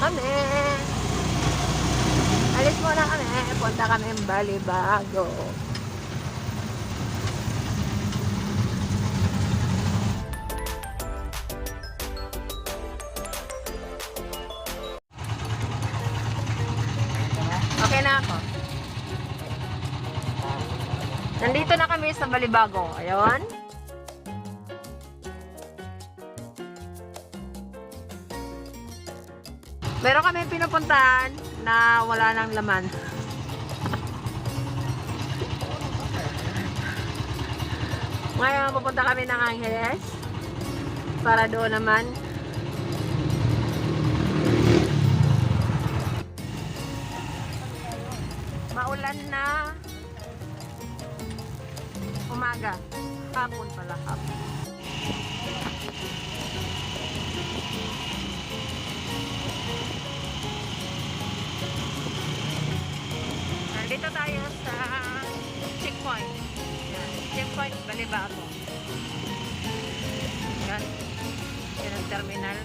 kami. Alis muna kami. Punta kami Balibago. Okay na ako. Nandito na kami sa Balibago. Ayun. Meron kami pinupuntahan na wala nang laman. Ngayon, pupunta kami ng Angeles para doon naman maulan na umaga. Hapon pala, hapon. Yan. Checkpoint, Balibago. Yan. Yan ang terminal.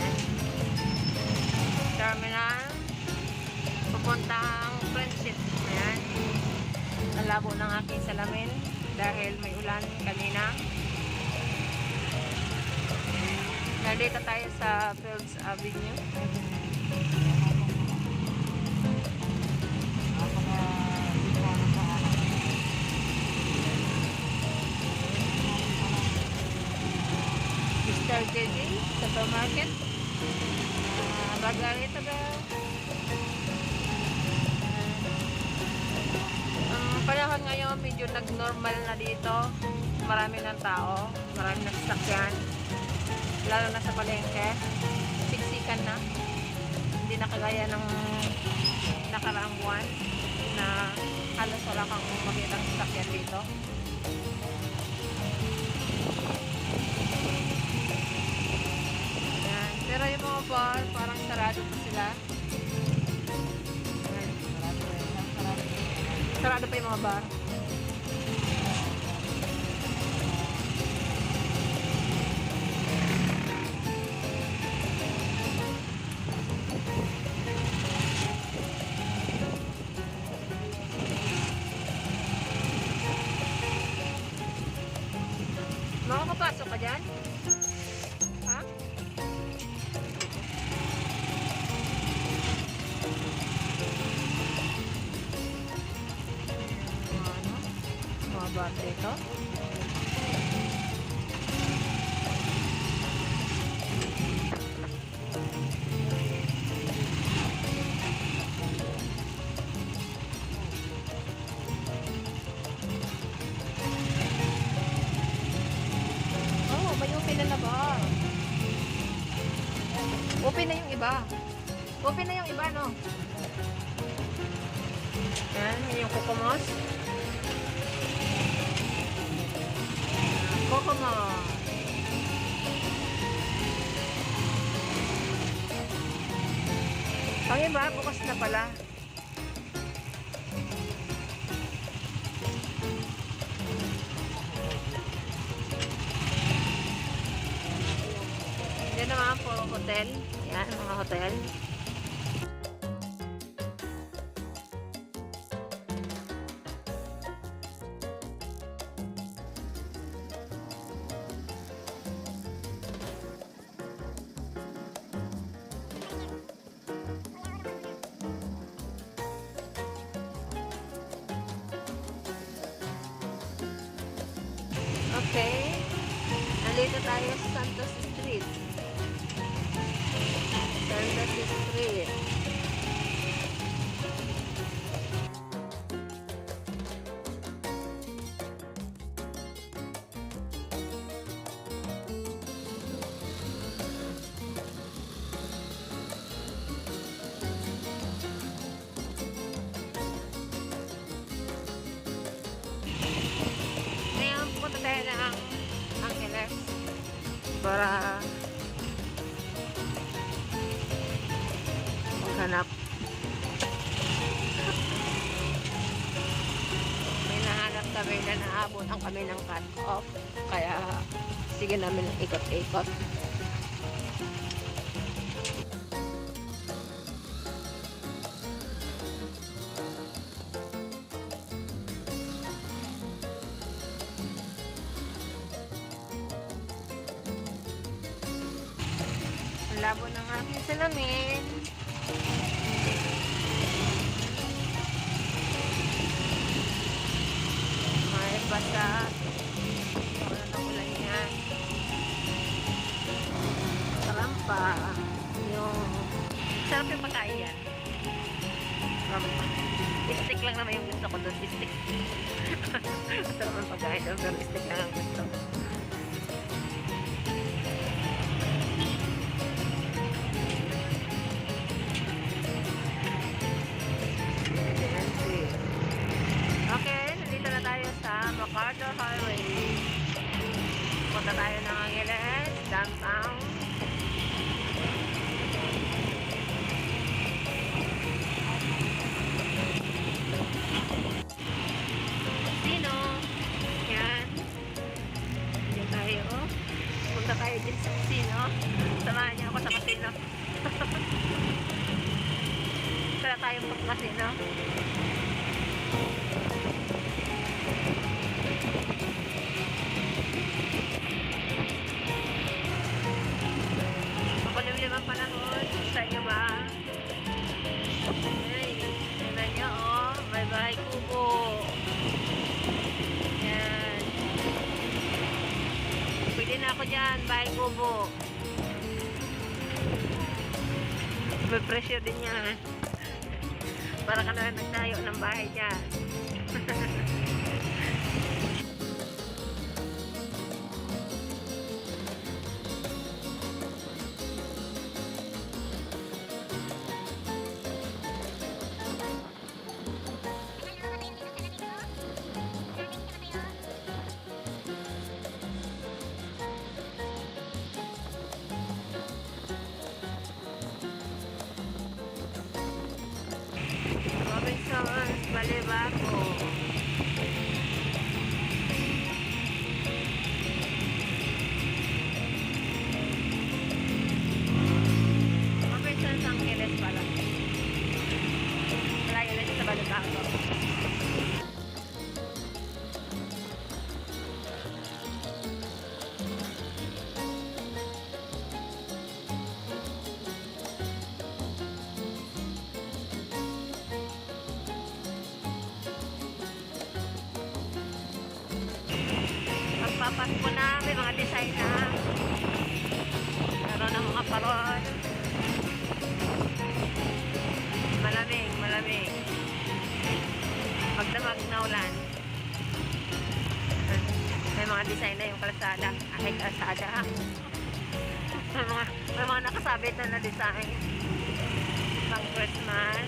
Yan. Terminal. Pupuntang Friendship. Ayan. Ang labo ng aking salamin dahil may ulan kanina. Nandito tayo sa Fields Avenue. JJ Supermarket. Uh, bagal ito ba? Ang panahon ngayon medyo nag-normal na dito. Marami ng tao, marami ng sasakyan. Lalo na sa palengke. Siksikan na. Hindi na kagaya ng nakaraang buwan na halos wala kang makitang sasakyan dito. Pero yung mga bar, parang sarado pa sila. Sarado pa yung mga bar. Open na yung iba. Open na yung iba, no? Yan, yun yung kukumos. Kukumos. Ang iba, bukas na pala. Yan naman po hotel. Yan, mga hotel. Okay. Nandito tayo here. Nahanap kami ng cut-off. Kaya, sige namin ikot-ikot. higher. tayong gubo. Ipipresyo din yan. Para ka na nagtayo ng bahay niya. kahit asada may mga, may mga nakasabit na na-design. Pang Christmas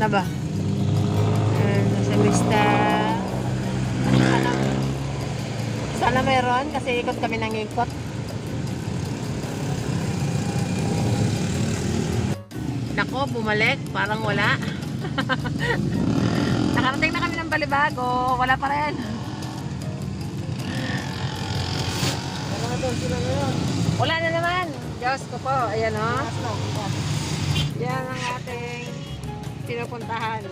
na ba? Ayan, nasa Vista. Sana, sana mayroon kasi ikot kami ng ikot. Nako, bumalik. Parang wala. Nakarating na kami ng Balibago. Wala pa rin. Wala na sila ngayon. Wala na naman. Diyos ko po. Ayan o. Bukas. Yan ang ating pinupuntahan.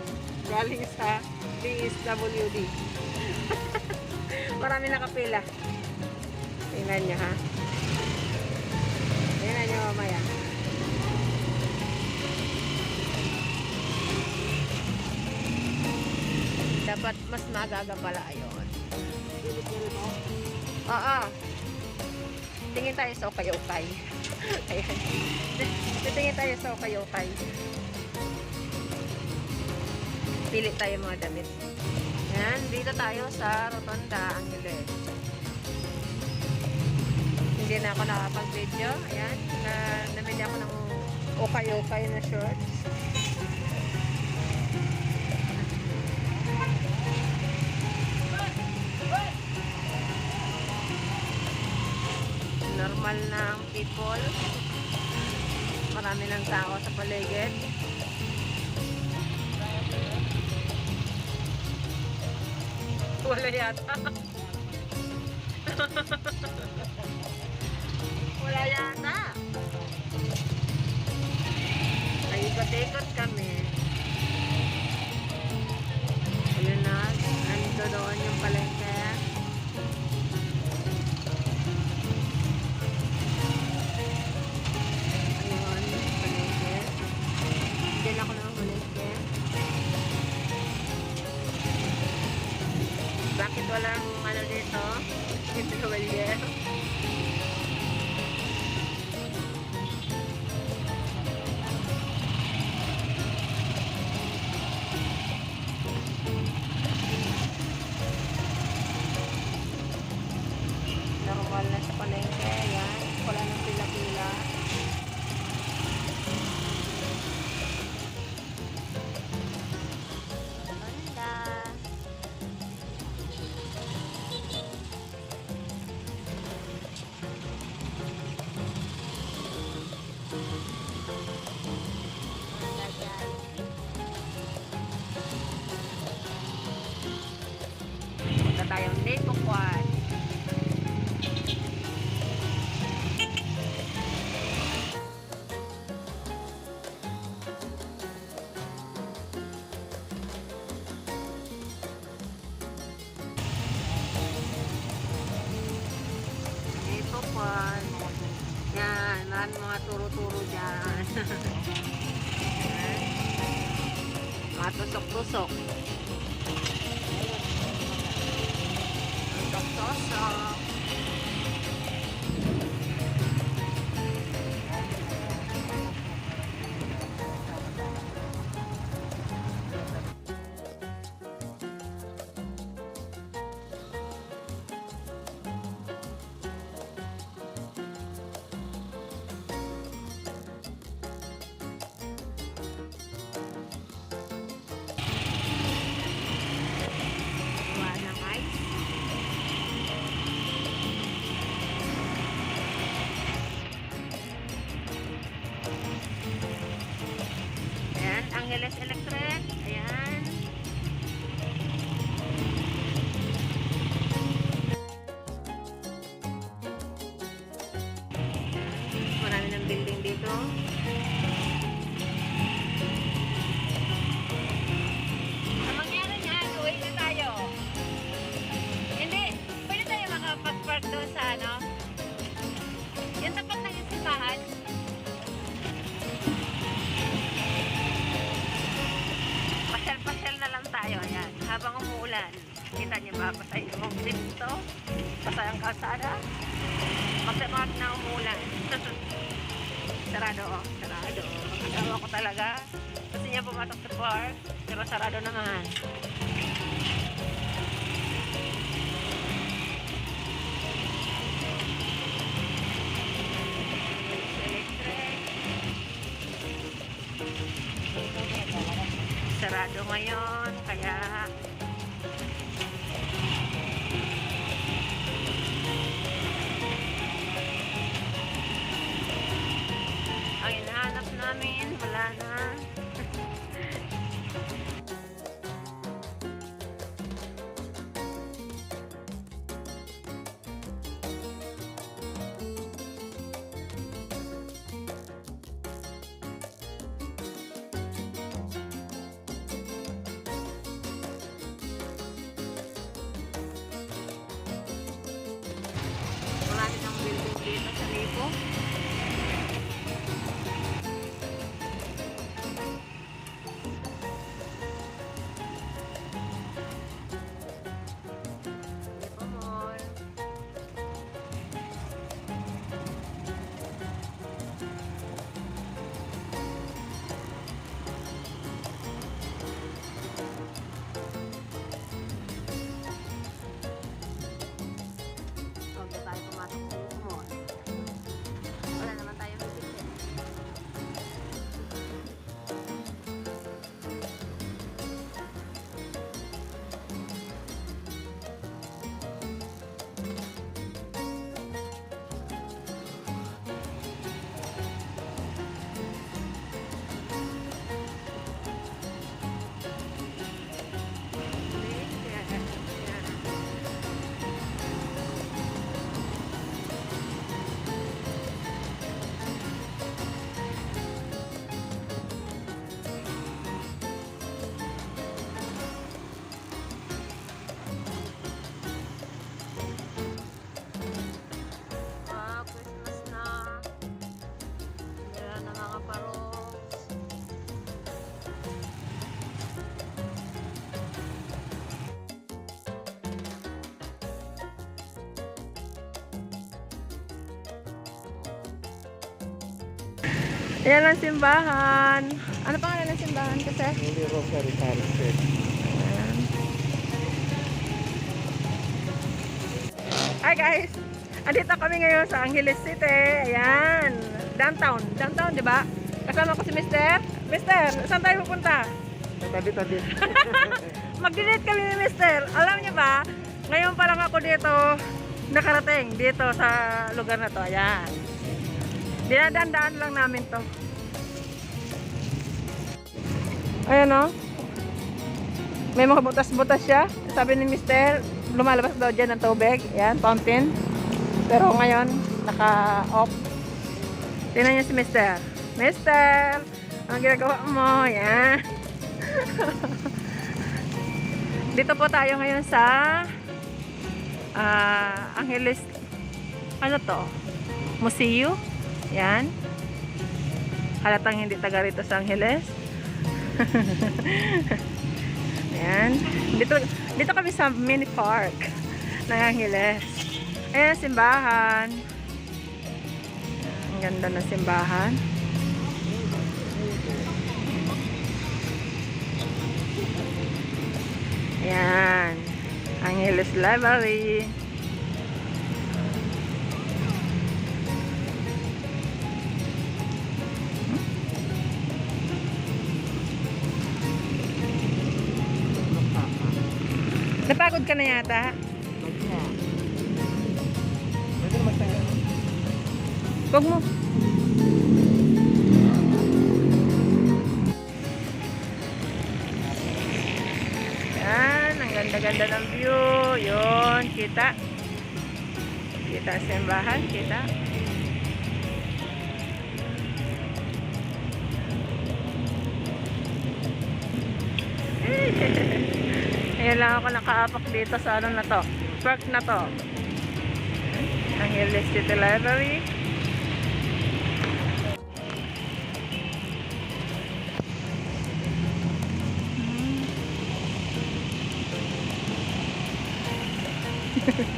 Galing sa DSWD. Marami nakapila. Tingnan nyo ha. Tingnan nyo mamaya. Dapat mas magaga pala ayon. Pilit na rin ako. Oo. Tingin tayo sa ukay-ukay. Ayan. Tingin tayo sa ukay-ukay. Pili tayo mga damit. Yan, dito tayo sa Rotonda, Angeles. Hindi na ako nakapag-video. Ayan, na, namili ako ng ukay-ukay na shorts. normal ang people. Marami ng tao sa paligid. Wala yata. Wala yata. Naikot-ikot kami. Ayun na, nandito doon yung palengke. Makapag-park doon sa ano? Yung tapat ng simbahan. Pasyal-pasyal na lang tayo, ayan. Habang umuulan. Kita niyo ba, patay yung lips to? Patay ang kalsada. Magdamag na umuulan. sarado, oh. Sarado. Asawa ko talaga. Gusto niya pumatok sa park. Pero sarado naman. Namin, wala na. Ayan ang simbahan. Ano pangalan ng simbahan kasi? Holy Rosary Parish Church. Hi guys! Andito kami ngayon sa Angeles City. Ayan. Downtown. Downtown, di ba? Kasama ko si Mister. Mister, saan tayo pupunta? Tabi-tabi. Mag-delete kami ni Mister. Alam niyo ba, ngayon pa lang ako dito nakarating dito sa lugar na to. Ayan. Dinadaan-daan lang namin to. Ayan o. May mga butas-butas siya. Sabi ni Mister, lumalabas daw dyan ng tubig. Ayan, fountain. Pero ngayon, naka-off. Tingnan niyo si Mister. Mister! Ang ginagawa mo? Ayan. Dito po tayo ngayon sa ah, Angeles ano to? Museo. Yan. Halatang hindi taga rito sa Angeles. Ayan. Dito, dito kami sa mini park ng Angeles. Ayan, simbahan. Ang ganda ng simbahan. Ayan. Angeles Library. Napagod ka na yata? Huwag mo. Yan, ang ganda-ganda ng view. Yun, kita. Kita ang simbahan, kita. Ayan lang ako nakaapak dito sa ano na to. Park na to. Ang Hills City Library. Ano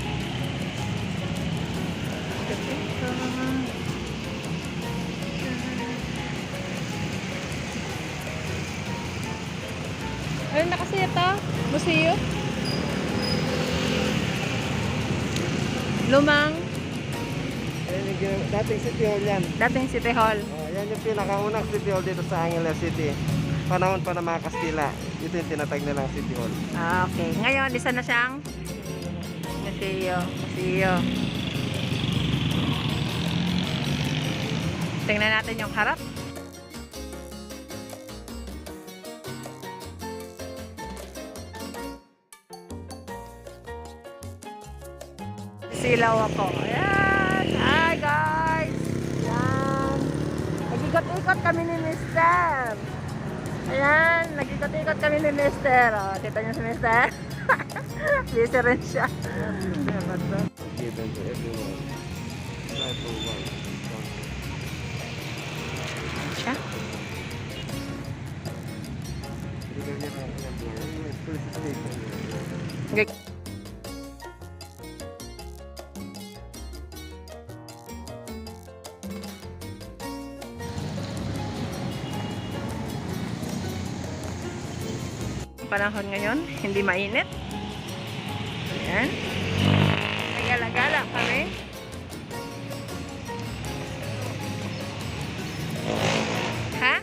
dating City Hall yan. dating City Hall. Oh, yan yung pinakaunang City Hall dito sa Angeles City. panahon pa ng mga Kastila, ito yung tinatag nilang City Hall. Ah, okay. Ngayon, isa na siyang museo. Museo. Tingnan natin yung harap. Silaw ako. Ayan. Hi guys. Ayan. Nag-ikot-ikot kami ni Mister. Ayan. Nag-ikot-ikot kami ni Mister. O, kita niyo si Mister. Busy rin siya. Given to everyone. Not to one. Panahon ngayon, hindi mainit. Ayan. Nagala-gala kami. Ha?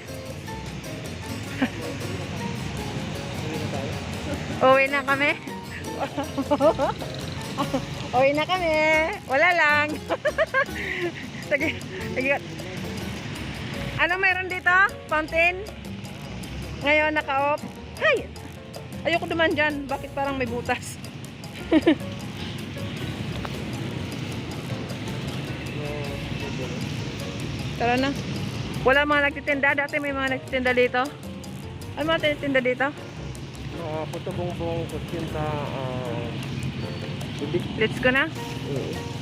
Uwi na kami. Uwi na kami. Wala lang. sige, sige. Ano meron dito? Fountain? Ngayon naka-off. Ay! Ayoko duman dyan. Bakit parang may butas? Tara na. Wala mga nagtitinda. Dati may mga nagtitinda dito. Ano mga tinitinda dito? Mga puto bongbong, kutsinta, ah, tubig. Let's go na. Oo. Okay,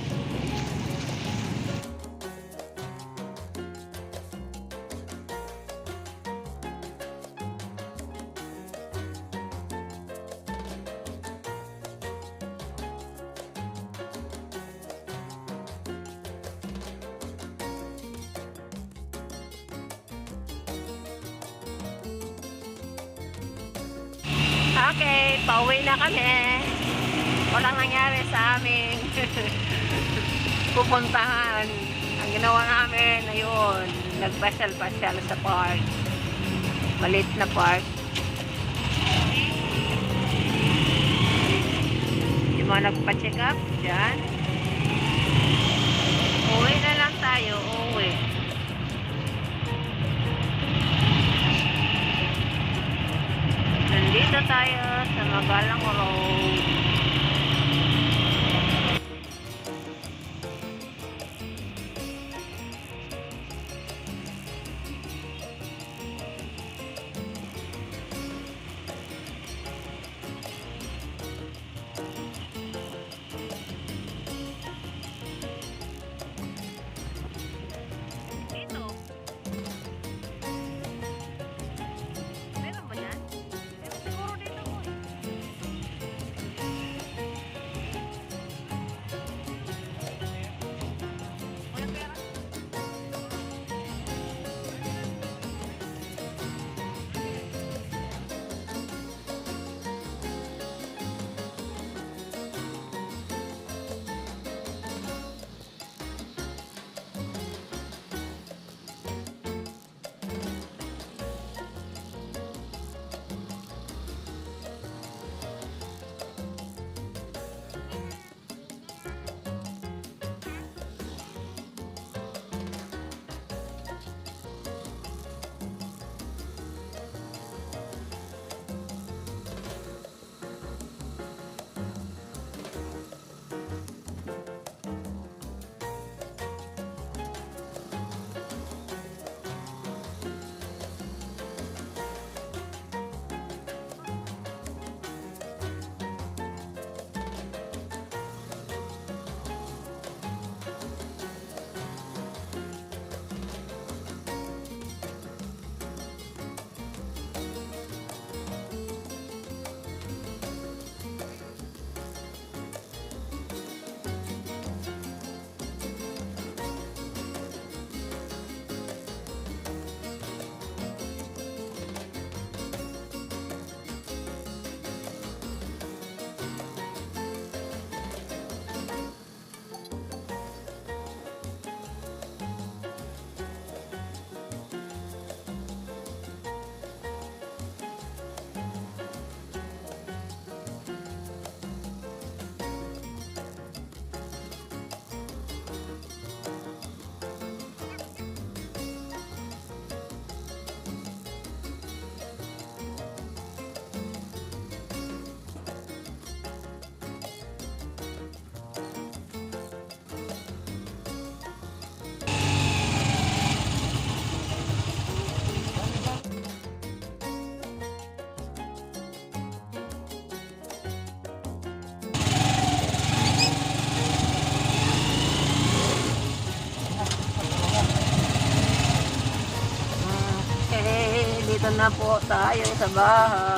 na park. Yung mga nagpa-check up, dyan. Uwi na lang tayo, uwi. Nandito tayo sa Magalang Road. Na po tayo sa bahay.